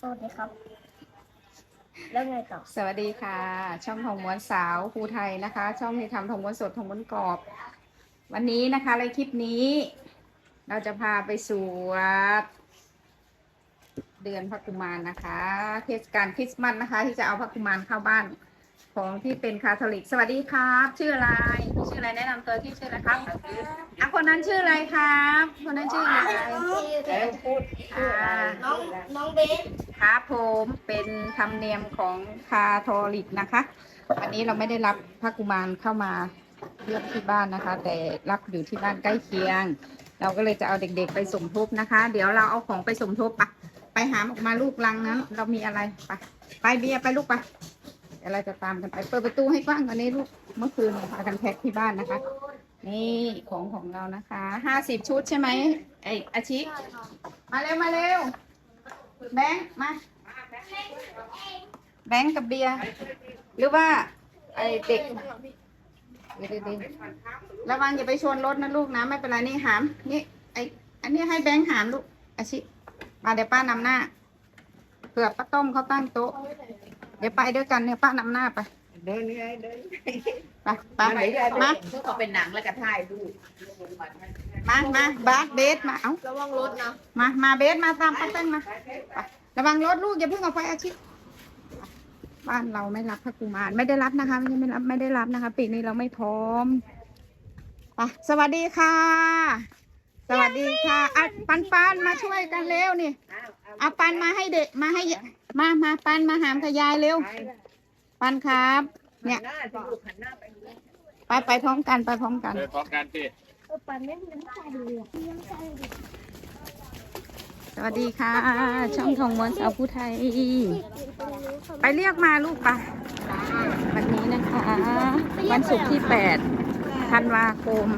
สวัสดีครับ แล้วไงต่อ สวัสดีค่ะ ช่องทองม้วนสาวภูไทยนะคะ ช่องที่ทำทองม้วนสดทองม้วนกรอบ วันนี้นะคะในคลิปนี้ เราจะพาไปสวดเดือนพระกุมารนะคะ เทศกาลคริสต์มาสนะคะ ที่จะเอาพระกุมารเข้าบ้านของที่เป็นคาทอลิก สวัสดีครับ ชื่ออะไรชื่ออะไรแนะนำตัวที่ชื่ออะไรครับอะคนนั้นชื่ออะไรครับ คนนั้นชื่ออะไรอ่าน้องน้องเบส ครับผมเป็นธรรมเนียมของคาทอลิกนะคะ วันนี้เราไม่ได้รับพระกุมารเข้ามาเยี่ยมที่บ้านนะคะ แต่รับอยู่ที่บ้านใกล้เคียง เราก็เลยจะเอาเด็กๆไปสมทบนะคะ เดี๋ยวเราเอาของไปสมทบปะไปหามออกมาลูกลังนั้น เรามีอะไรไปไปเบียไปลูกไปเดี๋ยวเราจะตามกันไปเปิดประตูให้กว้างกว่านี้ลูกเมื่อคืนพากันแพ็คที่บ้านนะคะ นี่ของของเรานะคะห้าสิบชุดใช่ไหมไออาชิมาเร็วมาเร็ว แบงค์มา แบงค์กับเบียร์หรือว่าไอเด็กเดี๋ยวเดี๋ยวเดี๋ยวระวังอย่าไปชนรถนะลูกนะ ไม่เป็นไรนี่หาม นี่ไออันนี้ให้แบงค์หามลูกอาชิมาเดี๋ยวป้านำหน้าเผื่อป้าต้มเขาตั้งโต๊ะ เดี๋ยวไปด้วยกันเนี่ยป้านำหน้าไป เดินไงเดินไปไปมาเพื่อเขาเป็นหนังแล้วก็ถ่ายรูป มามาบาสเบสมาเอ้าระวังรถนะมามาเบสมาตามป้าเต้นมาไประวังรถลูกอย่าเพิ่งเอาไฟอาชิตบ้านเราไม่รับพระกุมารไม่ได้รับนะคะ ไม่ใช่ไม่รับไม่ได้รับนะคะปีนี้เราไม่พร้อมไปสวัสดีค่ะ สวัสดีค่ะอะปันปันมาช่วยกันเร็วนี่เอาปันมาให้เด็กมาให้มามาปันมาหามขยายเร็ว ปันครับ เนี่ยหน้าที่ลูกหันหน้าไปไปไปพร้อมกันไปพร้อมกันเดินพร้อมกันสิ ปันไม่ยังใส่เลยอะยังใส่เลยสวัสดีค่ะ ช่องทองม้วนสาวผู้ไทย ไปเรียกมาลูกปะวันนี้นะคะ วันศุกร์ที่แปดธันวาคม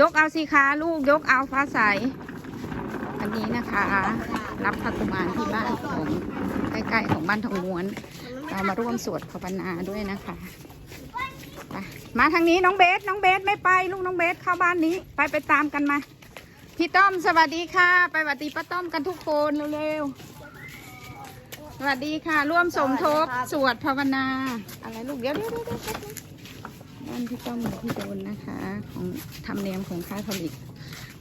ยกเอาสิคะลูกยกเอาฟ้าใสวันนี้นะคะ รับพระกุมารที่บ้านของใกล้ๆของบ้านทองม้วน เรามาร่วมสวดภาวนาด้วยนะคะ มาทางนี้น้องเบสน้องเบสไม่ไปลูกน้องเบสเข้าบ้านนี้ ไปไปตามกันมา พี่ต้อมสวัสดีค่ะ ไปสวัสดีป้าต้อมกันทุกคนเร็วๆสวัสดีค่ะ ร่วมสมทบสวดภาวนา อะไรลูกเดี๋ยวเดี๋ยวเดี๋ยวเดี๋ยวแป๊บนึงบ้านพี่ต้อมกับพี่โดนนะคะ ของธรรมเนียมของคาทอลิก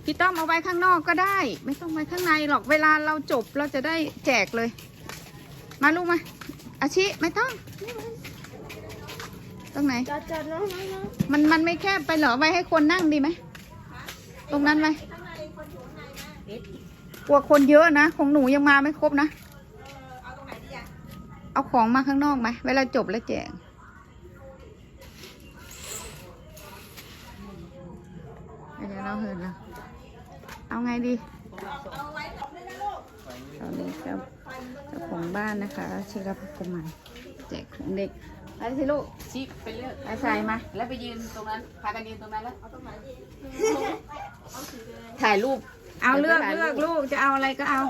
พี่ต้อมเอาไว้ข้างนอกก็ได้ ไม่ต้องไว้ข้างในหรอกเวลาเราจบเราจะได้แจกเลย มาลูกมาอาชิไม่ต้องนี่มา ตรงไหน จอดจอดน้องน้องน้องมันมันไม่แคบไปเหรอไว้ให้คนนั่งดีไหม ตรงนั้นไหมกลัวคนเยอะนะ ของหนูยังมาไม่ครบนะ เอาของมาข้างนอกไหม เวลาจบแล้วแจกเดี๋ยวเราเหินแล้วเอาไงดีตอนนี้เจ้าเจ้าของบ้านนะคะชื่อรับกุมารแจกของเด็ก ไปสิลูกชิไปเลือกไปใส่มา แล้วไปยืนตรงนั้น พากันยืนตรงนั้นแล้ว ถ่ายรูป เอาเลือกเลือกลูกจะเอาอะไรก็เอา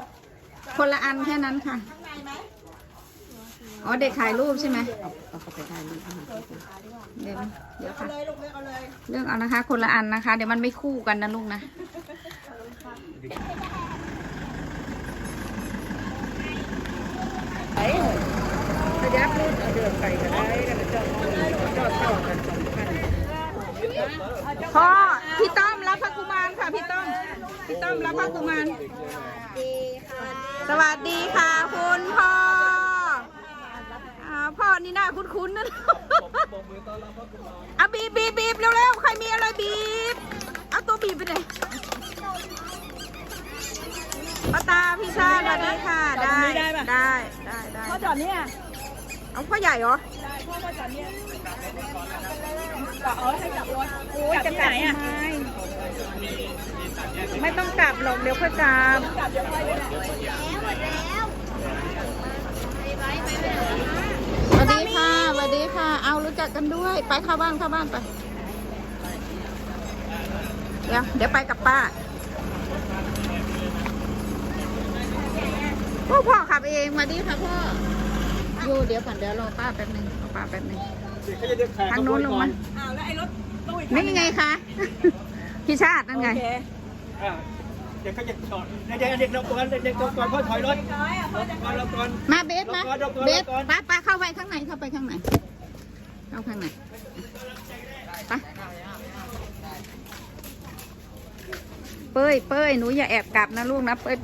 คนละอันแค่นั้นค่ะ อ๋อเด็กถ่ายรูปใช่ไหมเอาเข้าไปถ่ายรูปเดี๋ยวเดี๋ยวค่ะ เลือกเอานะคะ คนละอันนะคะ เดี๋ยวมันไม่คู่กันนะลูกนะ พ่อพี่ต้อมรับพระกุมารค่ะพี่ต้อมพี่ต้อมรับพระกุมารดีค่ะสวัสดีค่ะคุณพ่ออ่าพ่อนี่หน้าคุ้นๆนะเอาบีบบีบบีบเร็วๆใครมีอะไรบีบเอาตัวบีบไปเลยป้าตาพี่ชาติสวัสดีค่ะ ได้ได้ได้ได้ได้พ่อจอดเนี่ย เอาพ่อใหญ่เหรอจับเอาให้จับรถโอ้ยจะไหนอะ ไม่ต้องกลับหรอกเดี๋ยวค่อยกลับจับเดี๋ยวค่อยเลยหมดแล้วสวัสดีค่ะสวัสดีค่ะ เอารู้จักกันด้วย ไปเข้าบ้านเข้าบ้านไป เดี๋ยวเดี๋ยวไปกับป้าพ่อพ่อขับเองมาดีค่ะพ่อ อยู่เดี๋ยวก่อนเดี๋ยวรอป้าแป๊บหนึงรอป้าแป๊บหนึง ทางโน้นลงมา อ้าวแล้วไอ้รถตู้อีกนี่ไงคะ พี่ชาตินั่นไง โอเคเดี๋ยวเขาจะจอดเด็กๆเด็กๆเราก่อนเด็กๆเราก่อนพ่อถอยรถก่อนเราก่อน มาเบสมาเดี๋ยวก่อนเบเดี๋สยวก่อน ป้าป้าเข้าไปข้างในเข้าไปข้างในเข้าข้างในไปเป้ยเป้ยหนูอย่าแอบกลับนะลูกนะเป้ย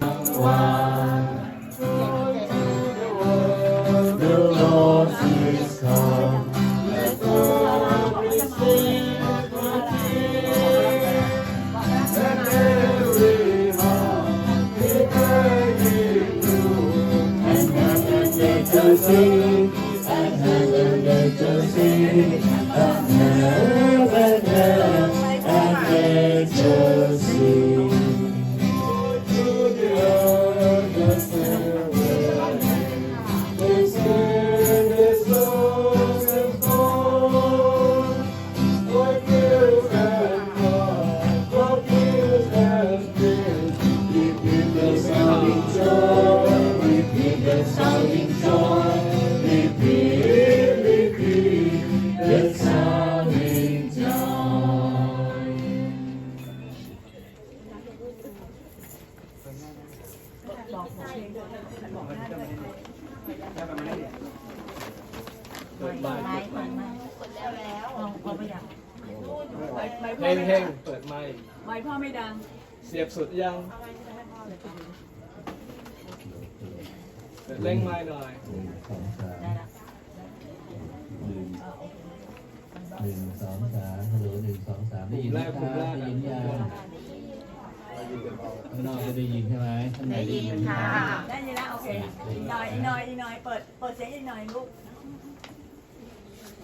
The Lord is come. Let the every heart be praising you. And heaven nature sing, and heaven nature sing, and heaven and nature เพลงเพลงเปิดไมค์ไมค์พ่อไม่ดัง เสียบสุดยังเปิดเร่งไมค์หน่อยหนึ่งสองสามหนึ่งหนึ่งสองสามฮัลโหลหนึ่งสองสามได้ยินไหมครับได้ยินยังข้างนอกก็ได้ยินใช่ไหมข้างในได้ยินค่ะได้ยินแล้วโอเคอีกหน่อยอีกหน่อยอีกหน่อยเปิดเปิดเสียงอีกหน่อยลูก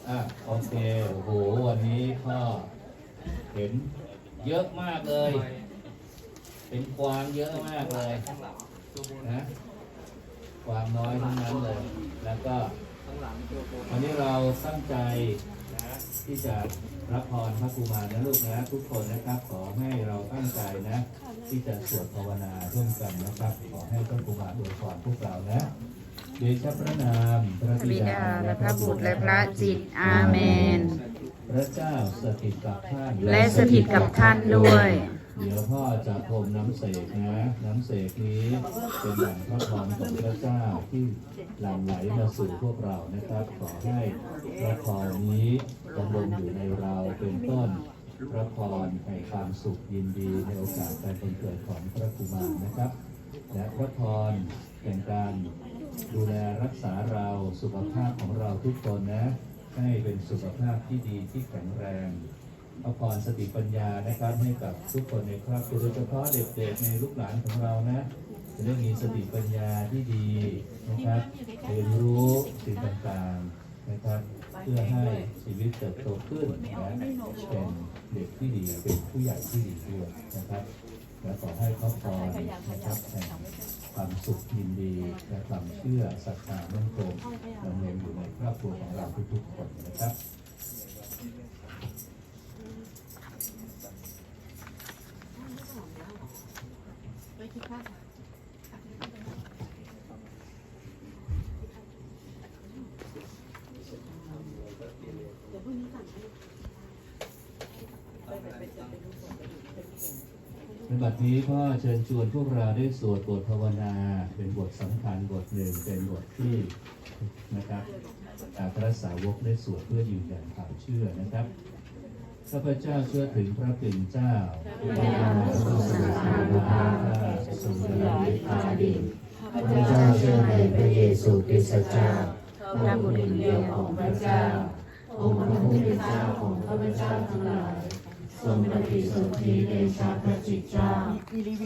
อะโอเคโอ้โหวันนี้ก็เห็นเยอะมากเลย เป็นกวางเยอะมากเลยนะกวางน้อยทั้งนั้นเลย แล้วก็วันนี้เราตั้งใจนะที่จะรับพรพระกุมารนะลูกนะทุกคนนะครับ ขอให้เราตั้งใจนะ ที่จะสวดภาวนาร่วมกันนะครับ ขอให้พระกุมารอวยพรพวกเรานะ เดชะพระนามพระบิดาและพระบุตรและพระจิตอาเมน พระเจ้าสถิตกับท่านและสถิตกับท่านด้วย เดี๋ยวพ่อจะพรมน้ำเสกนะ น้ำเสกนี้เป็นดั่งพระพรของพระเจ้าที่หลั่งไหลมาสู่พวกเรานะครับ ขอให้พระพรนี้ดำรงอยู่ในเราเป็นต้นพระพรแห่งความสุขยินดีในโอกาสการเป็นเกิดของพระกุมารนะครับ และพระพรแห่งการ ดูแลรักษาเราสุขภาพของเราทุกคนนะ ให้เป็นสุขภาพที่ดีที่แข็งแรงพระพรสติปัญญานะครับให้กับทุกคนในครอบครัวโดยเฉพาะเด็กๆในลูกหลานของเรานะจะได้มีสติปัญญาที่ดีนะครับเรียนรู้สิ่งต่างๆนะครับ เพื่อให้ชีวิตเติบโตขึ้นและเป็นเด็กที่ดีเป็นผู้ใหญ่ที่ดีด้วยนะครับ และขอให้ครอบครองนะครับแห่ง ความสุขยินดีและความเชื่อศรัทธามั่นคงดำเนินอยู่ในครอบครัวของเราทุกๆคนนะครับ ในบัดนี้พ่อเชิญชวนพวกเราได้สวดบทภาวนา เป็นบทสำคัญบทหนึ่งเป็นบทที่นะครับอ่าพระสาวกได้สวดเพื่อยืนยันความเชื่อนะครับข้าพเจ้าเชื่อถึงพระเป็นเจ้าพระเจ้าทรงสถิตในพระทรงดำริพาดินข้าพเจ้าเชื่อในพระเยซูคริสต์เจ้าพระบุตรเดียวของพระเจ้าองค์พระผู้เป็นเจ้าของข้าพเจ้าทั้งหลาย ทรงปฏิสนธิเดชะพระจิตเจ้า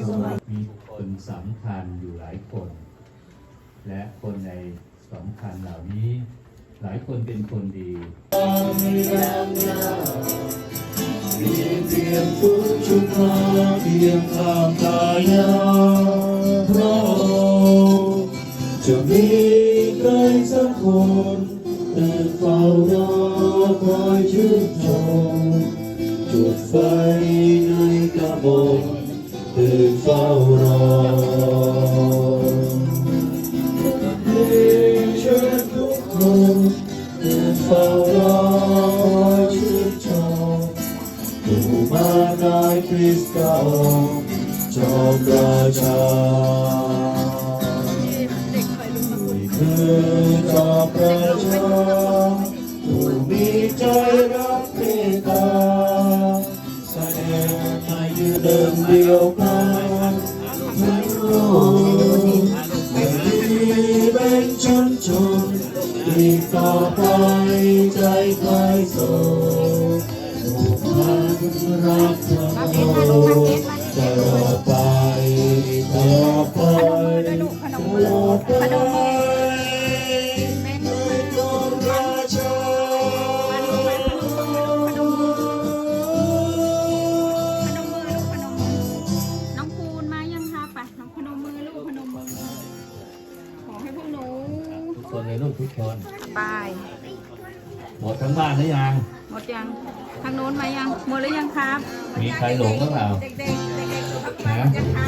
ทรงมีคนสำคัญอยู่หลายคน และคนในสำคัญเหล่านี้ หลายคนเป็นคนดีมีเพียงผู้ชุมพาเพียงข้ามกายาพระองค์จะมีใครสักคนแต่นเฝ้ารอคอยชื่น จุดไฟในกระบอกตื่นเฝ้ารอมีเชิญทุกคนตื่นเฝ้ารอคอยชื่นชมผู้มานายคริสต์เก่าจอมเรา the open ไป หมดทั้งบ้านหรือยัง หมดยัง ทางโน้นมายัง หมดหรือยังครับ มีใครหลงหรือเปล่า เด็กๆเด็กๆครับมายังคะ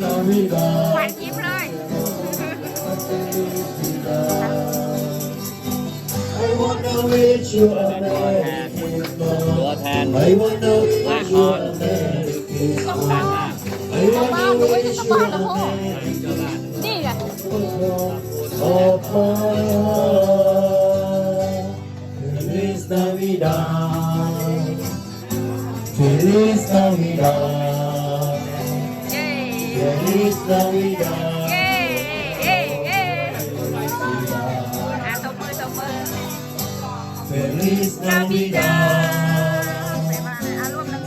ขวัญยิ้มเลยตัวแทนมากคอนต่างมากบ้านหนูไม่ได้สบ้านแล้วพ่อนี่ไงนาวิดา Feliz Navidad. Feliz Yay! Yay! Ah. Feliz Navidad.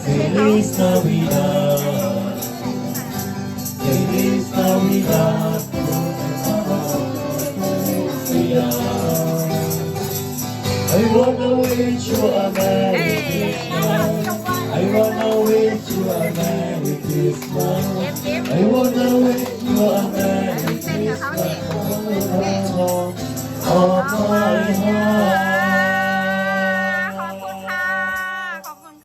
Feliz Navidad. Feliz Navidad. Feliz Navidad. I wanna wish you a merry